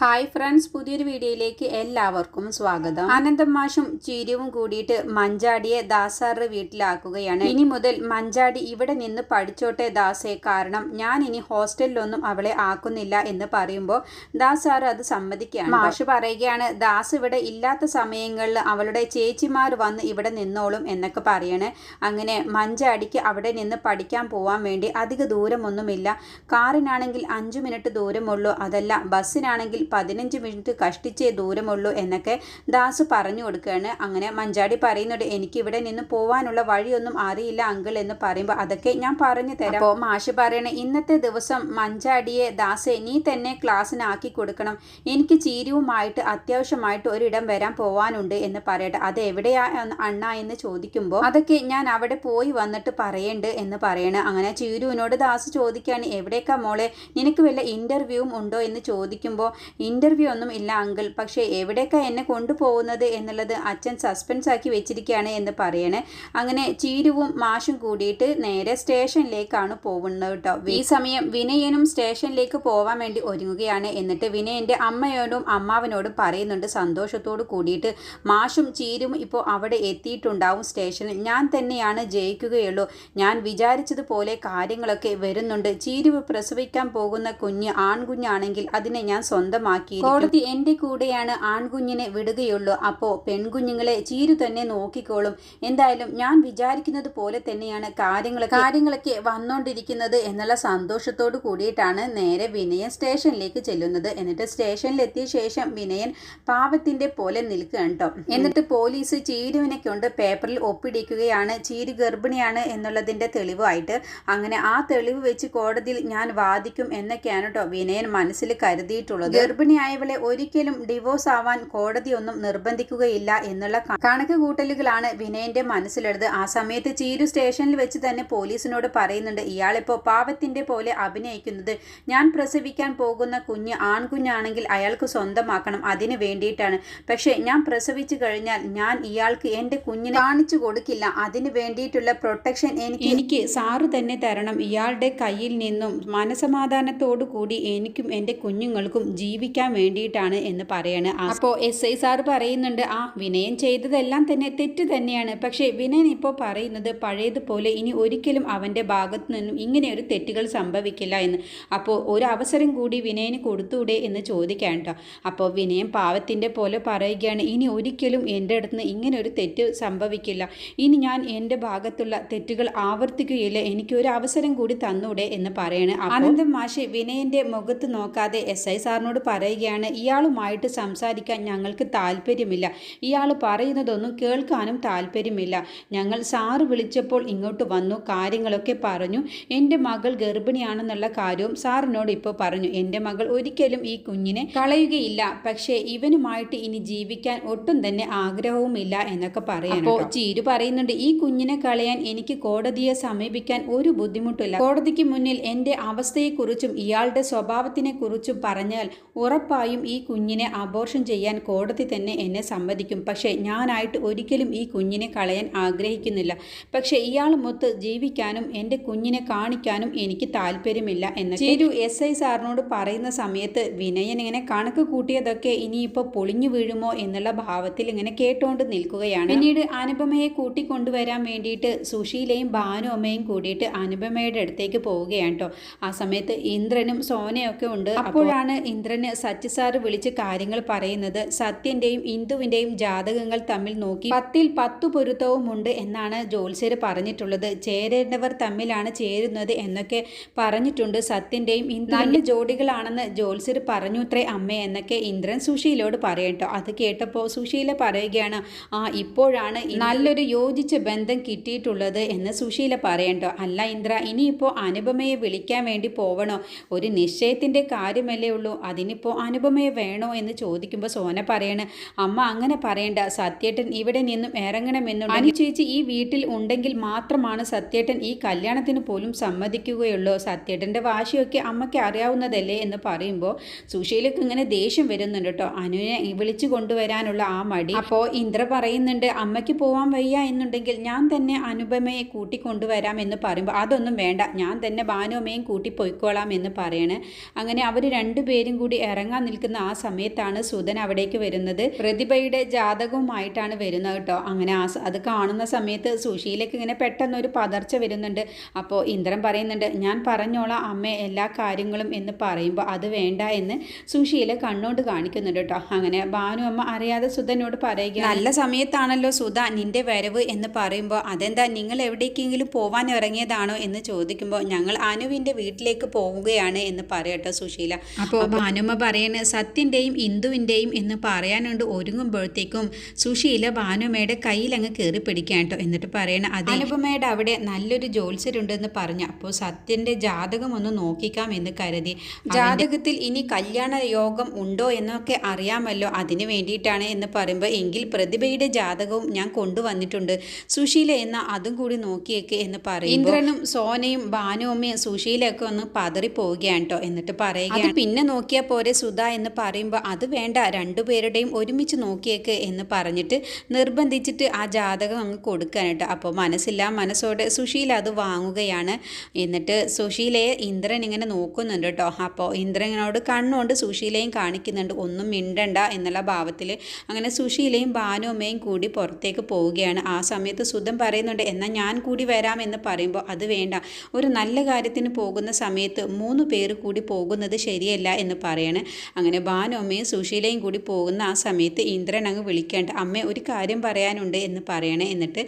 Hi friends പുതിയൊരു വീഡിയോയിലേക്ക് എല്ലാവർക്കും സ്വാഗതം. അനന്തം മാഷും ചീരുവും കൂടിയിട്ട് മഞ്ചാടിയെ ദാസാറ് വീട്ടിലാക്കുകയാണ്. ഇനി മുതൽ മഞ്ചാടി ഇവിടെ നിന്ന് പഠിച്ചോട്ടെ ദാസേ. കാരണം ഞാൻ ഇനി ഹോസ്റ്റലിലൊന്നും അവളെ ആക്കുന്നില്ല എന്ന് പറയുമ്പോൾ ദാസാർ അത് സമ്മതിക്കുകയാണ്. മാഷ് പറയുകയാണ് ദാസ് ഇവിടെ ഇല്ലാത്ത സമയങ്ങളിൽ അവളുടെ ചേച്ചിമാർ വന്ന് ഇവിടെ നിന്നോളും എന്നൊക്കെ പറയണേ. അങ്ങനെ മഞ്ചാടിക്ക് അവിടെ നിന്ന് പഠിക്കാൻ പോവാൻ വേണ്ടി അധിക ദൂരമൊന്നുമില്ല. കാറിനാണെങ്കിൽ അഞ്ചു മിനിറ്റ് ദൂരമുള്ളൂ. അതല്ല ബസ്സിനാണെങ്കിൽ പതിനഞ്ച് മിനിറ്റ് കഷ്ടിച്ചേ ദൂരമുള്ളൂ എന്നൊക്കെ ദാസ് പറഞ്ഞു കൊടുക്കുകയാണ്. അങ്ങനെ മഞ്ചാടി പറയുന്നുണ്ട് എനിക്ക് ഇവിടെ നിന്ന് പോവാനുള്ള വഴിയൊന്നും അറിയില്ല അങ്കിൾ എന്ന് പറയുമ്പോൾ അതൊക്കെ ഞാൻ പറഞ്ഞു തരാം. അപ്പോൾ മാഷ് പറയണേ ഇന്നത്തെ ദിവസം മഞ്ചാടിയെ ദാസെ നീ തന്നെ ക്ലാസ്സിനാക്കി കൊടുക്കണം. എനിക്ക് ചീരുവുമായിട്ട് അത്യാവശ്യമായിട്ട് ഒരിടം വരാൻ പോവാനുണ്ട് എന്ന് പറയട്ടെ. അത് എവിടെയാ അണ്ണ എന്ന് ചോദിക്കുമ്പോൾ അതൊക്കെ ഞാൻ അവിടെ പോയി വന്നിട്ട് പറയേണ്ട എന്ന് പറയണേ. അങ്ങനെ ചീരുവിനോട് ദാസ് ചോദിക്കുകയാണ് എവിടേക്കാ മോളെ? നിനക്ക് വല്ല ഇന്റർവ്യൂവും ഉണ്ടോ? എന്ന് ചോദിക്കുമ്പോൾ ഇന്റർവ്യൂ ഒന്നും ഇല്ല അങ്കിൾ. പക്ഷേ എവിടേക്കാ എന്നെ കൊണ്ടുപോകുന്നത് എന്നുള്ളത് അച്ഛൻ സസ്പെൻസ് ആക്കി വെച്ചിരിക്കുകയാണ് എന്ന് പറയണേ. അങ്ങനെ ചീരുവും മാഷും കൂടിയിട്ട് നേരെ സ്റ്റേഷനിലേക്കാണ് പോകുന്നത് കേട്ടോ. ഈ സമയം വിനയനും സ്റ്റേഷനിലേക്ക് പോവാൻ വേണ്ടി ഒരുങ്ങുകയാണ്. എന്നിട്ട് വിനയന്റെ അമ്മയോടും അമ്മാവനോടും പറയുന്നുണ്ട് സന്തോഷത്തോട് കൂടിയിട്ട്. മാഷും ചീരും ഇപ്പോൾ അവിടെ എത്തിയിട്ടുണ്ടാവും സ്റ്റേഷനിൽ. ഞാൻ തന്നെയാണ് ജയിക്കുകയുള്ളൂ. ഞാൻ വിചാരിച്ചതുപോലെ കാര്യങ്ങളൊക്കെ വരുന്നുണ്ട്. ചീരുവ് പ്രസവിക്കാൻ പോകുന്ന കുഞ്ഞ് ആൺകുഞ്ഞാണെങ്കിൽ അതിനെ ഞാൻ സ്വന്തമാക്കി കോടതി എന്റെ കൂടെയാണ് ആൺകുഞ്ഞിനെ വിടുകയുള്ളൂ. അപ്പോ പെൺകുഞ്ഞുങ്ങളെ ചീരു തന്നെ നോക്കിക്കോളും. എന്തായാലും ഞാൻ വിചാരിക്കുന്നത് പോലെ തന്നെയാണ് കാര്യങ്ങൾ കാര്യങ്ങളൊക്കെ വന്നുകൊണ്ടിരിക്കുന്നത് എന്നുള്ള സന്തോഷത്തോട് കൂടിയിട്ടാണ് നേരെ വിനയൻ സ്റ്റേഷനിലേക്ക് ചെല്ലുന്നത്. എന്നിട്ട് സ്റ്റേഷനിലെത്തിയ ശേഷം വിനയൻ പാവത്തിന്റെ പോലെ നിൽക്കുകയാണ് കേട്ടോ എന്നിട്ട് പോലീസ് ചീരുവിനെ കൊണ്ട് പേപ്പറിൽ ഒപ്പിടിക്കുകയാണ്. ചീരു ഗർഭിണിയാണ് എന്നുള്ളതിന്റെ തെളിവായിട്ട് അങ്ങനെ ആ തെളിവ് വെച്ച് കോടതിയിൽ ഞാൻ വാദിക്കും എന്നൊക്കെയാണ് കേട്ടോ വിനയൻ മനസ്സിൽ കരുതിയിട്ടുള്ളത്. ഗർഭിണിയായവളെ ഒരിക്കലും ഡിവോഴ്സ് ആവാൻ കോടതിയൊന്നും നിർബന്ധിക്കുകയില്ല എന്നുള്ള കണക്ക് കൂട്ടലുകളാണ് വിനയന്റെ മനസ്സിലുള്ളത്. ആ സമയത്ത് ചീരു സ്റ്റേഷനിൽ വെച്ച് തന്നെ പോലീസിനോട് പറയുന്നുണ്ട് ഇയാളിപ്പോ പാവത്തിന്റെ പോലെ അഭിനയിക്കുന്നത്. ഞാൻ പ്രസവിക്കാൻ പോകുന്ന കുഞ്ഞ് ആൺകുഞ്ഞാണെങ്കിൽ അയാൾക്ക് സ്വന്തമാക്കണം അതിന് വേണ്ടിയിട്ടാണ്. പക്ഷേ ഞാൻ പ്രസവിച്ചു കഴിഞ്ഞാൽ ഞാൻ ഇയാൾക്ക് എന്റെ കുഞ്ഞിനെ കാണിച്ചു കൊടുക്കില്ല. അതിന് വേണ്ടിയിട്ടുള്ള പ്രൊട്ടക്ഷൻ എനിക്ക് എനിക്ക് സാറ് തന്നെ തരണം. ഇയാളുടെ കയ്യിൽ നിന്നും മനസമാധാനത്തോടു കൂടി എനിക്കും എന്റെ കുഞ്ഞുങ്ങൾക്കും ജീവിക്കാൻ വേണ്ടിയിട്ടാണ് എന്ന് പറയാണ് അപ്പോൾ എസ് ഐ സാർ പറയുന്നുണ്ട് ആ വിനയൻ ചെയ്തതെല്ലാം തന്നെ തെറ്റ് തന്നെയാണ്. പക്ഷേ വിനയൻ ഇപ്പോൾ പറയുന്നത് പഴയതുപോലെ ഇനി ഒരിക്കലും അവന്റെ ഭാഗത്തു നിന്നും ഇങ്ങനെ ഒരു തെറ്റുകൾ സംഭവിക്കില്ല എന്ന്. അപ്പോൾ ഒരു അവസരം കൂടി വിനയന് കൊടുത്തൂടെ എന്ന് ചോദിക്കാൻ കേട്ടോ അപ്പോൾ വിനയൻ പാവത്തിന്റെ പോലെ പറയുകയാണ് ഇനി ഒരിക്കലും എന്റെ അടുത്ത് നിന്ന് ഇങ്ങനെ ഒരു തെറ്റ് സംഭവിക്കില്ല. ഇനി ഞാൻ എന്റെ ഭാഗത്തുള്ള തെറ്റുകൾ ആവർത്തിക്കുകയില്ല. എനിക്ക് ഒരു അവസരം കൂടി തന്നൂടെ എന്ന് പറയാണ്. അനന്തം മാഷി വിനയന്റെ മുഖത്ത് നോക്കാതെ എസ് ഐ സാറിനോട് പറയുകയാണ് ഇയാളുമായിട്ട് സംസാരിക്കാൻ ഞങ്ങൾക്ക് താല്പര്യമില്ല ഇയാൾ പറയുന്നതൊന്നും കേൾക്കാനും താല്പര്യമില്ല ഞങ്ങൾ സാറ് വിളിച്ചപ്പോൾ ഇങ്ങോട്ട് വന്നു കാര്യങ്ങളൊക്കെ പറഞ്ഞു. എന്റെ മകൾ ഗർഭിണിയാണെന്നുള്ള കാര്യവും സാറിനോട് ഇപ്പോൾ പറഞ്ഞു. എന്റെ മകൾ ഒരിക്കലും ഈ കുഞ്ഞിനെ കളയുകയില്ല. പക്ഷേ ഇവനുമായിട്ട് ഇനി ജീവിക്കാൻ ഒട്ടും തന്നെ ആഗ്രഹവുമില്ല എന്നൊക്കെ പറയാം അപ്പോൾ ചീരു പറയുന്നുണ്ട് ഈ കുഞ്ഞിനെ കളയാൻ എനിക്ക് കോടതിയെ സമീപിക്കാൻ ഒരു ബുദ്ധിമുട്ടില്ല. കോടതിക്ക് മുന്നിൽ എന്റെ അവസ്ഥയെക്കുറിച്ചും ഇയാളുടെ സ്വഭാവത്തിനെക്കുറിച്ചും പറഞ്ഞാൽ ഉറപ്പായും ഈ കുഞ്ഞിനെ അബോർഷൻ ചെയ്യാൻ കോടതി തന്നെ എന്നെ സമ്മതിക്കും. പക്ഷേ ഞാനായിട്ട് ഒരിക്കലും ഈ കുഞ്ഞിനെ കളയാൻ ആഗ്രഹിക്കുന്നില്ല. പക്ഷേ ഇയാൾ മൊത്ത് ജീവിക്കാനും എന്റെ കുഞ്ഞിനെ കാണിക്കാനും എനിക്ക് താല്പര്യമില്ല എന്ന്. ചേരു എസ് ഐ സാറിനോട് പറയുന്ന സമയത്ത് വിനയൻ ഇങ്ങനെ കണക്ക് കൂട്ടിയതൊക്കെ ഇനിയിപ്പോൾ പൊളിഞ്ഞു വീഴുമോ എന്നുള്ള ഭാവത്തിൽ ഇങ്ങനെ കേട്ടുകൊണ്ട് നിൽക്കുകയാണ്. പിന്നീട് അനുപമയെ കൂട്ടിക്കൊണ്ടുവരാൻ വേണ്ടിയിട്ട് സുശീലയും ഭാനു അമ്മയും കൂടിയിട്ട് അനുപമയുടെ അടുത്തേക്ക് പോവുകയാണ് കേട്ടോ. ആ സമയത്ത് ഇന്ദ്രനും സോനയൊക്കെ ഉണ്ട്. അപ്പോഴാണ് ഇന്ദ്രന് സാറ് വിളിച്ച് കാര്യങ്ങൾ പറയുന്നത് സത്യന്റെയും ഇന്ദുവിന്റെയും ജാതകങ്ങൾ തമ്മിൽ നോക്കി പത്തിൽ പത്തു പൊരുത്തവും ഉണ്ട് എന്നാണ് ജോത്സ്യർ പറഞ്ഞിട്ടുള്ളത്. ചേരേണ്ടവർ തമ്മിലാണ് ചേരുന്നത് എന്നൊക്കെ പറഞ്ഞിട്ടുണ്ട് സത്യന്റെയും നല്ല ജോഡികളാണെന്ന് ജോത്സ്യർ പറഞ്ഞു അത്രേ അമ്മ എന്നൊക്കെ ഇന്ദ്രൻ സുശീലോട് പറയട്ടോ അത് കേട്ടപ്പോൾ സുശീല പറയുകയാണ് ആ ഇപ്പോഴാണ് നല്ലൊരു യോജിച്ച ബന്ധം കിട്ടിയിട്ടുള്ളത് എന്ന് സുശീല പറയണ്ടോ അല്ല ഇന്ദ്ര ഇനിയിപ്പോൾ അനുപമയെ വിളിക്കാൻ വേണ്ടി പോവണോ? ഒരു നിശ്ചയത്തിന്റെ കാര്യമല്ലേ ഉള്ളൂ. അതിനിപ്പോൾ അനുപമയെ വേണോ എന്ന് ചോദിക്കുമ്പോൾ സോന പറയണ് അമ്മ അങ്ങനെ പറയണ്ട. സത്യേട്ടൻ ഇവിടെ നിന്നും ഇറങ്ങണമെന്നു അനു ചേച്ചി ഈ വീട്ടിൽ ഉണ്ടെങ്കിൽ മാത്രമാണ് സത്യേട്ടൻ ഈ കല്യാണത്തിന് പോലും സമ്മതിക്കുകയുള്ളൂ. സത്യേട്ടന്റെ വാശിയൊക്കെ അമ്മയ്ക്ക് അറിയാവുന്നതല്ലേ എന്ന് പറയുമ്പോൾ സുശീലക്ക് ഇങ്ങനെ ദേഷ്യം വരുന്നുണ്ട് കേട്ടോ അനുവിനെ വിളിച്ചു കൊണ്ടുവരാനുള്ള ആ മടി. അപ്പോൾ ഇന്ദ്ര പറയുന്നുണ്ട് അമ്മയ്ക്ക് പോവാൻ വയ്യ എന്നുണ്ടെങ്കിൽ ഞാൻ തന്നെ അനുപമയെ കൂട്ടിക്കൊണ്ടുവരാം എന്ന് പറയുമ്പോൾ അതൊന്നും വേണ്ട. ഞാൻ തന്നെ ഭാനുമയും കൂട്ടി പൊയ്ക്കോളാം എന്ന് പറയണേ. അങ്ങനെ അവർ രണ്ടുപേരും കൂടി ഇറങ്ങാൻ നിൽക്കുന്ന ആ സമയത്താണ് സുധൻ അവിടേക്ക് വരുന്നത്. പ്രതിഭയുടെ ജാതകവുമായിട്ടാണ് വരുന്നത് കേട്ടോ. അങ്ങനെ ആ അത് കാണുന്ന സമയത്ത് സുശീലയ്ക്ക് ഇങ്ങനെ പെട്ടെന്നൊരു പതർച്ച വരുന്നുണ്ട്. അപ്പോൾ ഇന്ദ്രൻ പറയുന്നുണ്ട് ഞാൻ പറഞ്ഞോളാം അമ്മ എല്ലാ കാര്യങ്ങളും എന്ന് പറയുമ്പോൾ അത് വേണ്ട എന്ന് സുശീല കണ്ണോട് കാണിക്കുന്നുണ്ട് കേട്ടോ. അങ്ങനെ ഭാനു അമ്മ അറിയാതെ സുധനോട് പറയുക നല്ല സമയത്താണല്ലോ സുധ നിന്റെ വരവ് എന്ന് പറയുമ്പോൾ അതെന്താ നിങ്ങൾ എവിടേക്കെങ്കിലും പോവാൻ ഇറങ്ങിയതാണോ എന്ന് ചോദിക്കുമ്പോൾ ഞങ്ങൾ അനുവിന്റെ വീട്ടിലേക്ക് പോവുകയാണ് എന്ന് പറയട്ടോ സുശീല. അപ്പോൾ ഭാനുമ്മ പറയണ സത്യന്റെയും ഇന്ദുവിന്റെയും എന്ന് പറയാനുണ്ട്. ഒരുങ്ങുമ്പോഴത്തേക്കും സുശീല ഭാനുമയുടെ കയ്യിൽ അങ്ങ് കയറി പിടിക്കാൻ കേട്ടോ എന്നിട്ട് പറയണ അത് അനുപമയുടെ അവിടെ നല്ലൊരു ജോത്സ്യരുണ്ടെന്ന് പറഞ്ഞു. അപ്പോൾ സത്യന്റെ ജാതകം ഒന്ന് നോക്കിക്കാം എന്ന് കരുതി. ജാതകത്തിൽ ഇനി കല്യാണ യോഗം ഉണ്ടോ എന്നൊക്കെ അറിയാമല്ലോ. അതിന് വേണ്ടിയിട്ടാണ് എന്ന് പറയുമ്പോൾ എങ്കിൽ പ്രതിഭയുടെ ജാതകവും ഞാൻ കൊണ്ടുവന്നിട്ടുണ്ട്. സുശീല എന്ന അതും കൂടി നോക്കിയേക്ക് എന്ന് പറയും ഇന്ദ്രനും സോനയും ഭാനുവമ്മയും സുശീലയൊക്കെ ഒന്ന് പതറി പോവുകയാണ് കേട്ടോ എന്നിട്ട് പറയുക പിന്നെ നോക്കിയാൽ പോരെ. സുധ എന്ന് പറയുമ്പോൾ അത് വേണ്ട രണ്ടുപേരുടെയും ഒരുമിച്ച് നോക്കിയേക്ക് എന്ന് പറഞ്ഞിട്ട് നിർബന്ധിച്ചിട്ട് ആ ജാതകം അങ്ങ് കൊടുക്കാനായിട്ട് അപ്പോൾ മനസ്സില്ല മനസ്സോടെ സുശീല അത് വാങ്ങുകയാണ്. എന്നിട്ട് സുശീലയെ ഇന്ദ്രൻ ഇങ്ങനെ നോക്കുന്നുണ്ട് കേട്ടോ. അപ്പോൾ ഇന്ദ്രനോട് കണ്ണുകൊണ്ട് സുശീലയും കാണിക്കുന്നുണ്ട് ഒന്നും മിണ്ടണ്ട എന്നുള്ള ഭാവത്തിൽ അങ്ങനെ സുശീലയും ഭാനുമ്മയും കൂടി പുറത്തേക്ക് പോവുകയാണ്. ആ സമയത്ത് സുധം പറയുന്നുണ്ട് എന്നാൽ ഞാൻ കൂടി വരാം എന്ന് പറയുമ്പോൾ അത് വേണ്ട ഒരു നല്ല കാര്യത്തിന് പോകുന്ന സമയത്ത് മൂന്ന് പേര് കൂടി പോകുന്നത് ശരിയല്ല എന്ന് പറയണേ. അങ്ങനെ ഭാനുമ്മയും സുശീലയും കൂടി പോകുന്ന ആ സമയത്ത് ഇന്ദ്രൻ അങ്ങ് വിളിക്കേണ്ട അമ്മ ഒരു കാര്യം പറയാനുണ്ട് എന്ന് പറയണേ. എന്നിട്ട്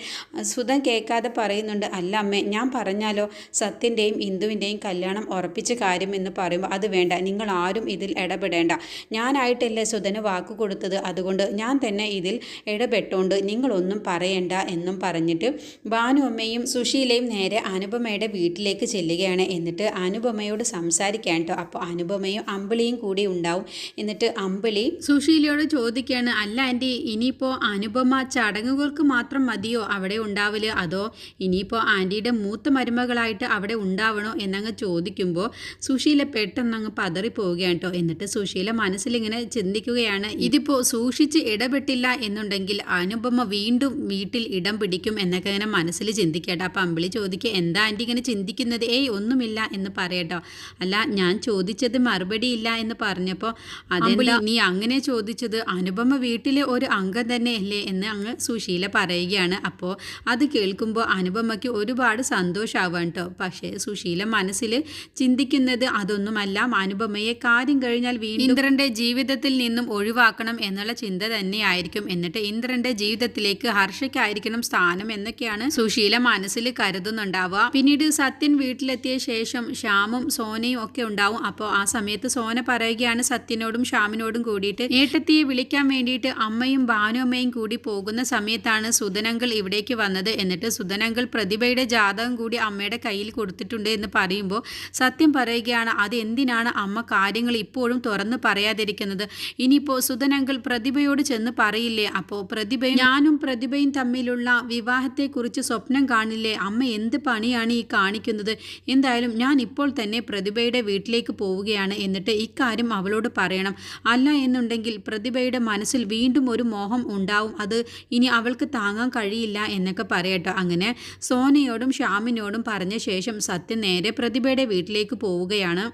സുധൻ കേൾക്കാതെ പറയുന്നുണ്ട് അല്ല അമ്മ ഞാൻ പറഞ്ഞാലോ? സത്യന്റെയും ഇന്ദുവിന്റെയും കല്യാണം ഉറപ്പിച്ച കാര്യം എന്ന് പറയുമ്പോൾ അത് വേണ്ട. നിങ്ങൾ ആരും ഇതിൽ ഇടപെടേണ്ട. ഞാനായിട്ടല്ലേ സുധന് വാക്ക് കൊടുത്തത്? അതുകൊണ്ട് ഞാൻ തന്നെ ഇതിൽ ഇടപെട്ടുകൊണ്ട് നിങ്ങളൊന്നും പറയണ്ട എന്നും പറഞ്ഞിട്ട് ഭാനു അമ്മയും സുശീലയും നേരെ അനുപമയുടെ വീട്ടിലേക്ക് ചെല്ലുകയാണ്. എന്നിട്ട് അനുപമയോട് സംസാരിക്കാൻ കേട്ടോ. അപ്പോൾ അനുപമയും അമ്പിളിയും കൂടി ഉണ്ടാവും എന്നിട്ട് അമ്പിളി സുശീലയോട് ചോദിക്കുകയാണ് അല്ല ആന്റി ഇനിയിപ്പോൾ അനുപമ ചടങ്ങുകൾക്ക് മാത്രം മതിയോ? അവിടെ ഉണ്ടാവൽ അതോ ഇനിയിപ്പോൾ ആന്റിയുടെ മൂത്ത മരുമകളായിട്ട് അവിടെ ഉണ്ടാവണോ? എന്നങ്ങ് ചോദിക്കുമ്പോൾ സുശീല പെട്ടെന്ന് അങ്ങ് പതറിപ്പോവുകയാണ് കേട്ടോ. എന്നിട്ട് സുശീല മനസ്സിലിങ്ങനെ ചിന്തിക്കുകയാണ് ഇതിപ്പോൾ സൂക്ഷിച്ച് ഇടപെട്ടില്ല എന്നുണ്ടെങ്കിൽ അനുപമ വീണ്ടും വീട്ടിൽ ഇടം പിടിക്കും എന്നൊക്കെ ഇങ്ങനെ മനസ്സിൽ ചിന്തിക്കട്ടെ അപ്പം അമ്പിളി ചോദിക്കുക എന്താ ആന്റി ഇങ്ങനെ ചിന്തിക്കുന്നത്? ഏയ് ഒന്നുമില്ല എന്ന് പറയട്ടോ അല്ല ഞാൻ ചോദിച്ചത് മറുപടി ഇല്ല എന്ന് പറഞ്ഞപ്പോൾ അതെന്താ നീ അങ്ങനെ ചോദിച്ചത് അനുപമ വീട്ടിലെ ഒരു അംഗം തന്നെയല്ലേ എന്ന് അങ്ങ് സുശീല പറയുകയാണ്. അപ്പോൾ അത് കേൾക്കുമ്പോൾ അനുപമയ്ക്ക് ഒരുപാട് സന്തോഷമാവാണ് കേട്ടോ. പക്ഷേ സുശീല മനസ്സിൽ ചിന്തിക്കുന്നത് അതൊന്നുമല്ല. അനുപമയെ കാര്യം കഴിഞ്ഞാൽ വീണ്ടും ഇന്ദ്രന്റെ ജീവിതത്തിൽ നിന്നും ഒഴിവാക്കണം എന്നുള്ള ചിന്ത തന്നെയായിരിക്കും. എന്നിട്ട് ഇന്ദ്രന്റെ ജീവിതത്തിലേക്ക് ഹർഷയ്ക്കായിരിക്കണം സ്ഥാനം എന്നൊക്കെയാണ് സുശീല മനസ്സിൽ കരുതുന്നുണ്ടാവുക. പിന്നീട് സത്യൻ വീട്ടിലെത്തിയ ശേഷം ശ്യാമും സോനയും ഒക്കെ ഉണ്ടാവും. അപ്പോൾ ആ സമയത്ത് സോന പറയുകയാണ് സത്യനോടും ശ്യാമിനോടും കൂടിയിട്ട് ഏട്ടത്തിയെ വിളിക്കാൻ വേണ്ടിയിട്ട് അമ്മയും ഭാനുമ്മയും കൂടി പോകുന്ന സമയത്താണ് സുധനങ്കൾ ഇവിടേക്ക് വന്നത്. എന്നിട്ട് സുധനങ്കൾ പ്രതിഭയുടെ ജാതകം കൂടി അമ്മയുടെ കയ്യിൽ കൊടുത്തിട്ടുണ്ട് എന്ന് പറയുമ്പോൾ സത്യം പറയുകയാണ് അത് എന്തിനാണ് അമ്മ കാര്യങ്ങൾ ഇപ്പോഴും തുറന്ന് പറയാതിരിക്കുന്നത്? ഇനിയിപ്പോൾ സുധനങ്കൾ പ്രതിഭയോട് ചെന്ന് പറയില്ലേ? അപ്പോൾ പ്രതിഭയും ഞാനും പ്രതിഭയും തമ്മിലുള്ള വിവാഹത്തെക്കുറിച്ച് സ്വപ്നം കാണില്ലേ? അമ്മ എന്ത് പണിയാണ് ഈ കാണിക്കുന്നത്? എന്തായാലും ഞാൻ ഇപ്പോൾ തന്നെ പ്രതിഭയുടെ വീട്ടിലേക്ക് പോവുകയാണ്. എന്നിട്ട് ഇക്കാര്യം അവളോട് പറയണം. അല്ല എന്നുണ്ടെങ്കിൽ പ്രതിഭയുടെ മനസ്സിൽ വീണ്ടും ഒരു മോഹം ഉണ്ടാവും. അത് ഇനി അവൾക്ക് താങ്ങാൻ കഴിയില്ല എന്നൊക്കെ പറയട്ടോ. അങ്ങനെ സോനയോടും ശ്യാമിനോടും പറഞ്ഞ ശേഷം സത്യം നേരെ പ്രതിഭയുടെ വീട്ടിലേക്ക് പോവുകയാണ്.